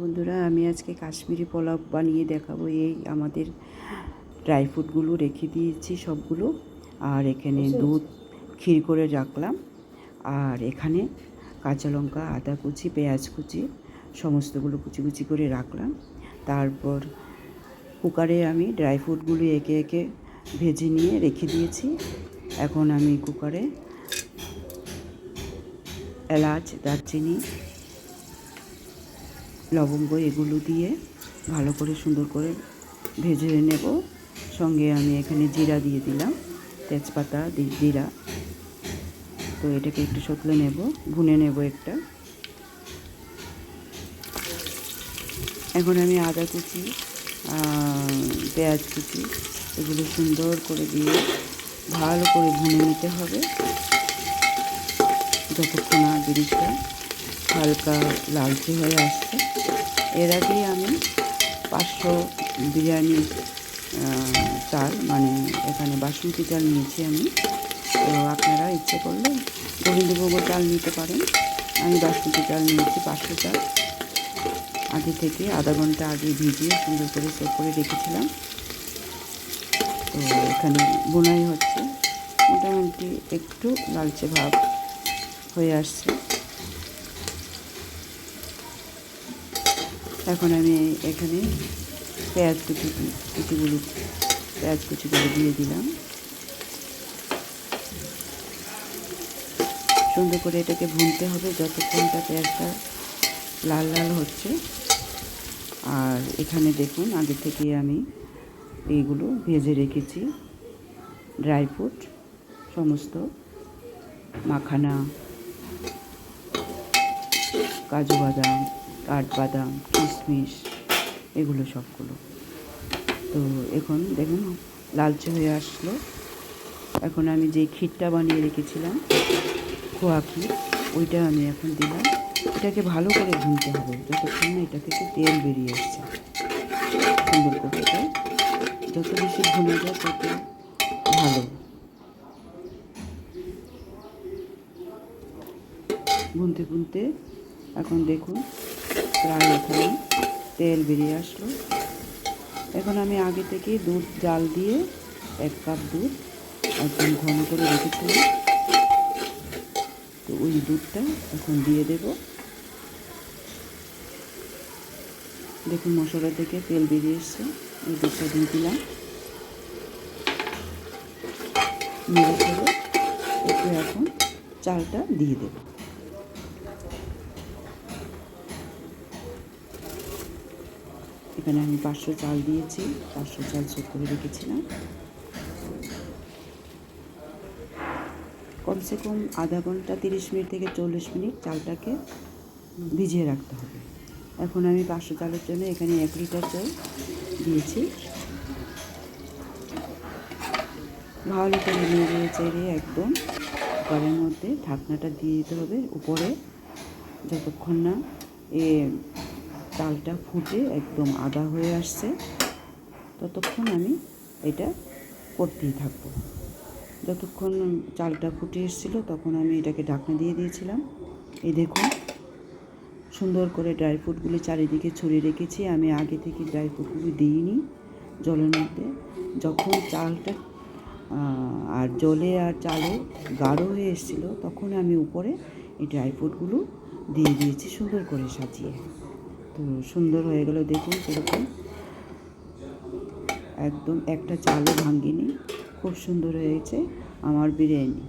বন্ধুরা আমি আজকে কাশ্মীরি পোলাও বানিয়ে দেখাবো। এই আমাদের ড্রাই ফ্রুটগুলো রেখে দিয়েছি সবগুলো। আর এখানে দুধ ক্ষীর করে রাখলাম। আর এখানে কাঁচা লঙ্কা আদা কুচি পেঁয়াজ কুচি সমস্তগুলো কুচি কুচি করে রাখলাম। তারপর কুকারে আমি ড্রাই ফ্রুটগুলো একে একে ভেজে নিয়ে রেখে দিয়েছি। এখন আমি কুকারে এলাচ দারচিনি লবঙ্গ এগুলো দিয়ে ভালো করে সুন্দর করে ভেজে নেব। সঙ্গে আমি এখানে জিরা দিয়ে দিলাম, তেজপাতা জিরা। তো এটাকে একটু সতলে নেব, ভুনে নেব একটা। এখন আমি আদা কুচি পেঁয়াজ কুচি এগুলো সুন্দর করে দিয়ে ভালো করে ভুনে নিতে হবে। যতক্ষণ না জিনিসটা হালকা লালচে হয়ে আসছে। এর আগে আমি পাঁচশো বিরিয়ানি চাল মানে এখানে বাসমতি চাল নিয়েছি আমি। তো আপনারা ইচ্ছে করলে গোবিন্দভোগ চাল নিতে পারেন। আমি বাসমতি চাল নিয়েছি, পাঁচশো চাল। আগে থেকে আধা ঘণ্টা আগে ভিজিয়ে সুন্দর করে সেট করে রেখেছিলাম। তো এখানে বোনাই হচ্ছে। মোটামুটি একটু লালচে ভাব হয়ে আসছে। এখন আমি এখানে পেঁয়াজ কুচি, কুচিগুলো, পেঁয়াজ কুচিগুলো দিয়ে দিলাম। সুন্দর করে এটাকে ভুনতে হবে যতক্ষণটা পেঁয়াজটা লাল লাল হচ্ছে। আর এখানে দেখুন, আগে থেকে আমি এইগুলো ভেজে রেখেছি। ড্রাই ফ্রুট, সমস্ত মাখানা, কাজু বাদাম। কাঠবাদাম কিশমিশ, এগুলো সবগুলো। তো এখন দেখুন, লালচে হয়ে আসলো। এখন আমি যে ক্ষীরটা বানিয়ে রেখেছিলাম, খোয়া ক্ষীর, ওইটা আমি এখন দিলাম। এটাকে ভালো করে ভুনতে হবে, যতক্ষণ না এটা থেকে তেল বেরিয়ে আসছে। সুন্দর করে যত বেশি ভুনে যায় তত ভালো। ভুনতে ভুনতে এখন দেখুন প্রায় এখানে তেল বেরিয়ে আসলো। এখন আমি আগে থেকে দুধ, জাল দিয়ে এক কাপ দুধ একদম ঘন করে রেখেছিলাম তো ওই দুধটা এখন দিয়ে দেব। দেখুন মশলা থেকে তেল বেরিয়ে এসছে। ওই দুধটা দিয়ে দিলাম। নেড়ে ছেড়ে একটু এখন চালটা দিয়ে দেবো। এখানে আমি পাঁচশো চাল দিয়েছি, পাঁচশো চাল সেট করে রেখেছিলাম। কমসে কম আধা ঘণ্টা, তিরিশ মিনিট থেকে চল্লিশ মিনিট চালটাকে ভিজিয়ে রাখতে হবে। এখন আমি পাঁচশো চালের জন্য এখানে এক লিটার চাল দিয়েছি। ভালো করে নেড়ে চেড়ে একদম কুকারের মধ্যে ঢাকনাটা দিয়ে দিতে হবে। উপরে যতক্ষণ না এ চালটা ফুটে একদম আদা হয়ে আসছে। ততক্ষণ আমি এটা করতেই থাকব। যতক্ষণ চালটা ফুটে এসেছিল তখন আমি এটাকে ঢাকনা দিয়ে দিয়েছিলাম। এই দেখুন, সুন্দর করে ড্রাই ফ্রুটগুলি চারিদিকে ছড়িয়ে রেখেছি। আমি আগে থেকে ড্রাই ফ্রুটগুলি দিইনি জলের মধ্যে। যখন চালটা আর জলে আর চালে গাঢ় হয়ে এসেছিল তখন আমি উপরে এই ড্রাই ফ্রুটগুলো দিয়ে দিয়েছি সুন্দর করে সাজিয়ে। তো সুন্দর হয়ে গেল, দেখুন কীরকম। একদম একটা চালও ভাঙ্গিনি, খুব সুন্দর হয়েছে আমার বিরিয়ানি।